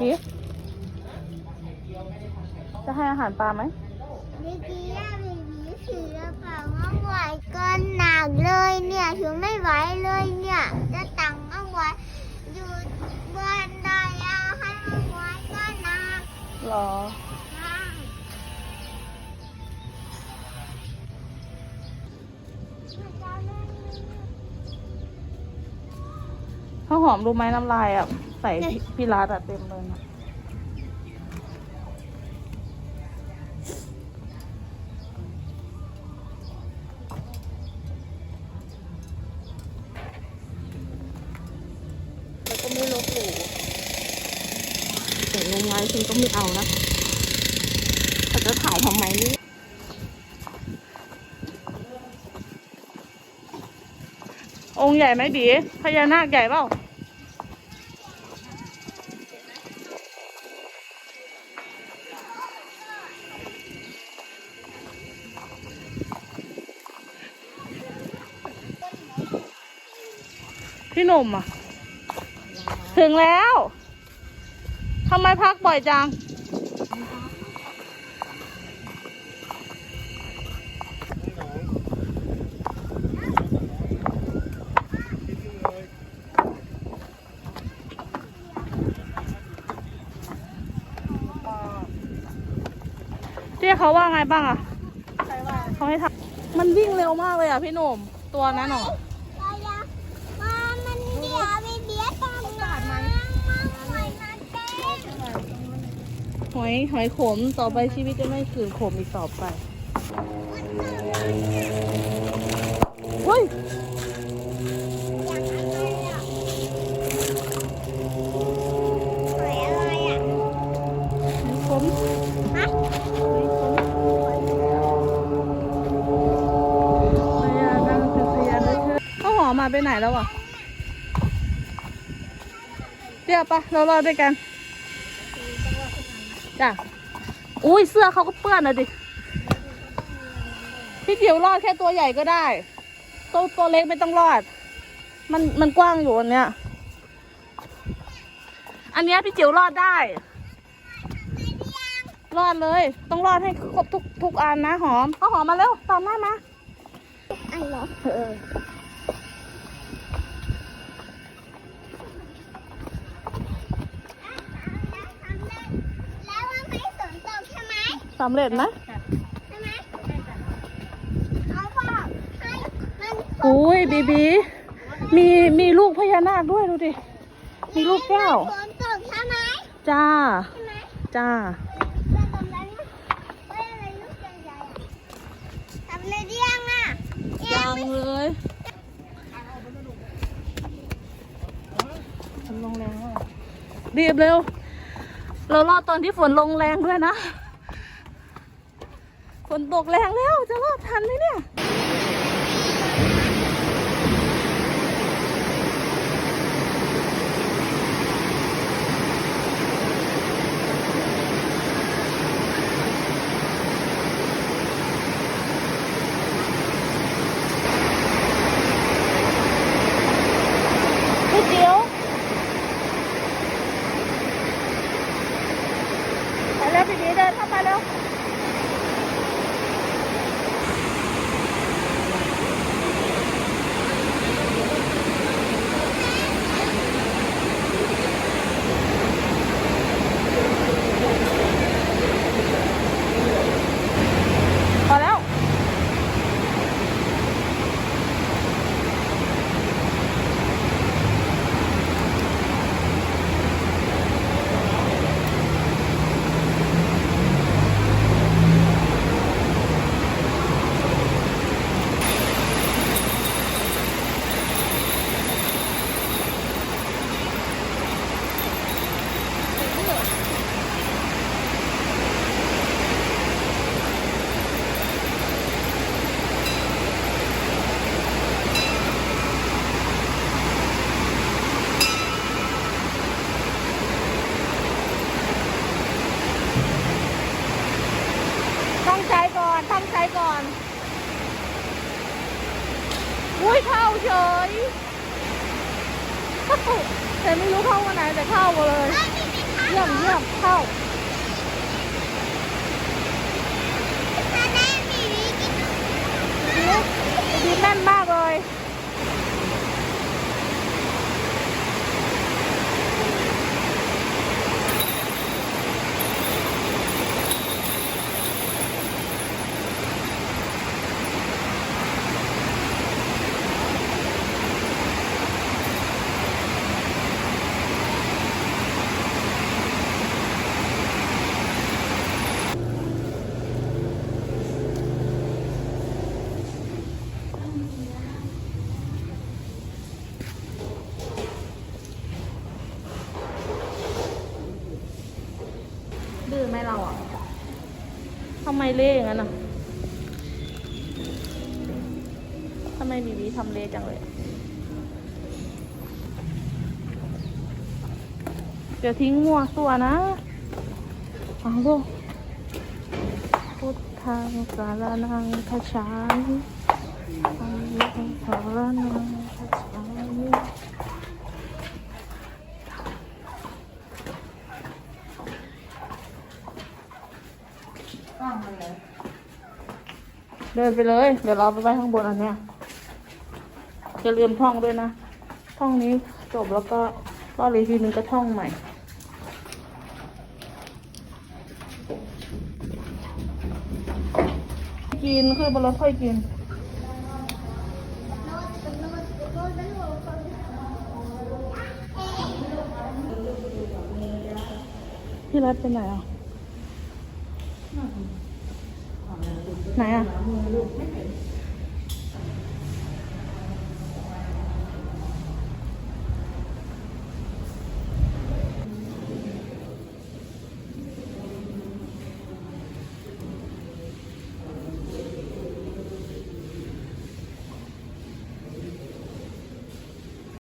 พี่จะให้อาหารปลาไหมเมื่อกี้ย่าบีบีถือกระเป๋ามาไหวเกินหนักเลยเนี่ยถือไม่ไหวเลยเนี่ยจะตังเอาไว้อยู่บนไดอะให้เอาไว้ก็หนักหรอ ข้าวหอมรู้ไหมน้ำลายอะ ใส่พี่พี่รัดอะเต็มเลยนะแล้วก็ไม่ลบหลู่แต่งงไว้ฉันก็ไม่เอานะแต่จะถ่ายทำไมนี่องค์ใหญ่ไหมบีพญานาคใหญ่เปล่า พี่หนุ่มอะ ถึงแล้วทำไมพักบ่อยจังเรียกเขาว่าไงบ้างอะเขาให้ทำมันวิ่งเร็วมากเลยอะพี่หนุ่มตัวนั้นหรอ ไปอะมามันเดี๋ยวบีบีตามน้ำมาไหวนะเต้น หอยหอยขมต่อไปชีวิตจะไม่ขืนขมอีกต่อไปเฮ้ยหอยอะไรอะหอยขมฮะหอยขมพยานาคคือพยานด้วยเชิดข้าวหอมมาไปไหนแล้วอะเรียกปะเรารอดด้วยกัน จ้ะอุ้ยเสื้อเขาก็เปื้อนนะดิพี่เจิ๋วรอดแค่ตัวใหญ่ก็ได้ตัวตัวเล็กไม่ต้องรอด มันมันกว้างอยู่อันเนี้ย อันเนี้ยพี่จิ๋วรอดได้ รอดเลย ต้องรอดให้ครบทุกทุกอันนะหอมเอาหอมมาเร็วตามมามาอันเหรอเออ แล้วว่าไม่สนตกใช่ไหม สำเร็จไหมใช่ไหมเขาบอกให้มันตกอุ้ยบีบี มีมีลูกพญานาคด้วยดูดิ มีลูกแก้วฝนตกใช่ไหมจ้าใช่ไหมจ้าแล้วตรงนั้นน่ะเฮ้ยอะไรลูกใหญ่ๆอะทำเลยเรียงอะยังเลยฝนลงแรงมากรีบเร็ว เรารอดตอนที่ฝนลงแรงด้วยนะ ฝนตกแรงแล้ว จะรอดทันไหมเนี่ยพี่จิ๋วไปแล้วพี่ดีเดินเข้ามาแล้ว พอแล้ว ตั้งใจก่อน ตั้งใจก่อน อุ้ย เข้าเฉยแต่ไม่รู้เข้าวันไหนแต่เข้ามาเลยเฮ้ยมีไม่เข้าเยี่ยมเยี่ยมเข้าถ้าได้บีบีกินดีดีแม่นมากเลย ไหมเราอะทำไมเละอย่างนั้นอะทำไมบีบีทำเละจังเลย เดี๋ยวทิ้งมัวตัวนะเอาลูกพุทธังสารนังคชามิธัมมังสารนังคชามิ เดินไปเลย เดี๋ยวเราไปไว้ข้างบนอันเนี้ยจะเลืมท่องด้วยนะ ท่องนี้จบแล้วก็รอบอีกทีนึงก็ท่องใหม่ กินคือบนรถค่อยกิน พี่รัฐไปไหนอะ ไหนอะ